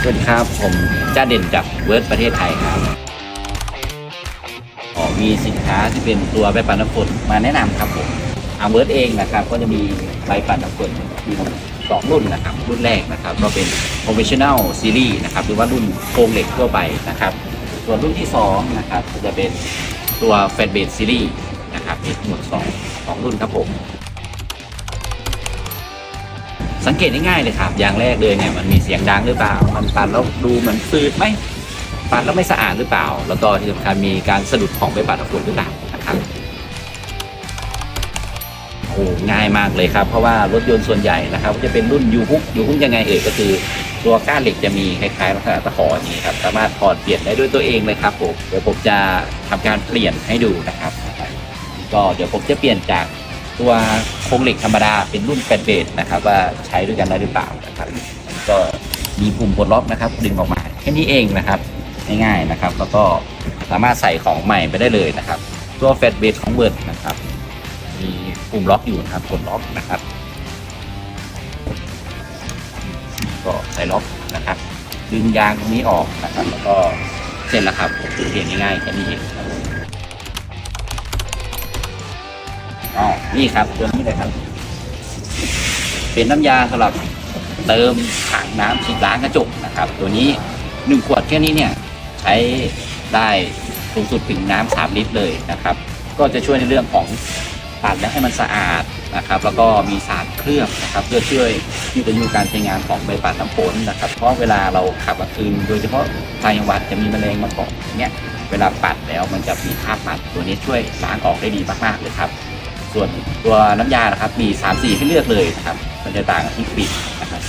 สวัสดีครับ ผมจ้าเด่นจากเวิร์ดประเทศไทยครับออมีสินค้าที่เป็นตัวใบปัดน้ำฝนมาแนะนำครับผมอาเวิร์ดเองนะครับ ก็จะมีใบปัดน้ำฝนมีสองรุ่นนะครับ รุ่นแรกนะครับ ก็เป็น conventional series นะครับหรือว่ารุ่นโครงเหล็กทั่วไปนะครับ ส่วนรุ่นที่สองนะครับจะเป็นตัว fat base series นะครับมีทั้งหมดสองสองรุ่นครับผม สังเกตง่ายๆเลยครับ อย่างแรกเลยเนี่ยมันมีเสียงดังหรือเปล่า มันปั่นแล้วดูเหมือนฟืดไหมปั่นแล้วไม่สะอาดหรือเปล่า แล้วก็ที่สำคัญมีการสะดุดของไปปัดฝุ่นหรือเปล่านะครับโอ้ง่ายมากเลยครับ เพราะว่ารถยนต์ส่วนใหญ่นะครับจะเป็นรุ่นยูฮุกยูฮุกยังไงเอ่ยก็คือ ตัวก้านเหล็กจะมีคล้ายๆลักษณะตะขออย่างนี้ครับสามารถถอดเปลี่ยนได้ด้วยตัวเองเลยครับผมเดี๋ยวผมจะทำการเปลี่ยนให้ดูนะครับ ก็เดี๋ยวผมจะเปลี่ยนจาก ตัวโครงเหล็กธรรมดาเป็นรุ่นแฟนเบสนะครับว่าใช้ด้วยกันได้หรือเปล่านะครับก็มีปุ่มปลดล็อกนะครับดึงออกมาแค่นี้เองนะครับง่ายๆนะครับ แล้วก็สามารถใส่ของใหม่ไปได้เลยนะครับ ตัวแฟนเบสของเบิร์ดนะครับ มีปุ่มล็อกอยู่นะครับกดล็อกนะครับ ก็ใส่ล็อกนะครับ ดึงยางตรงนี้ออกนะครับ แล้วก็เสร็จแล้วครับเพียงง่ายๆแค่นี้เองครับ อ๋อนี่ครับตัวนี้เลยครับ เป็นน้ำยาสำหรับเติมถังน้ำฉีดล้างกระจกนะครับ ตัวนี้หนึ่งขวดแค่นี้เนี่ย ใช้ได้สูงสุดถึงน้ำสามลิตรเลยนะครับ ก็จะช่วยในเรื่องของปัดแล้วให้มันสะอาดนะครับ แล้วก็มีสารเคลือบนะครับเพื่อช่วยยืดอายุการใช้งานของใบปัดน้ำฝนนะครับ เพราะเวลาเราขับกลางคืนโดยเฉพาะทางจังหวัดจะมีแมลงมาเกาะอย่างเงี้ยเวลาปัดแล้วมันจะมีคราบมันตัวนี้ช่วยล้างออกได้ดีมากๆเลยครับ ส่วนตัวน้ำยานะครับมี3สีให้เลือกเลยนะครับมันจะต่างกับที่ปิดนะครับ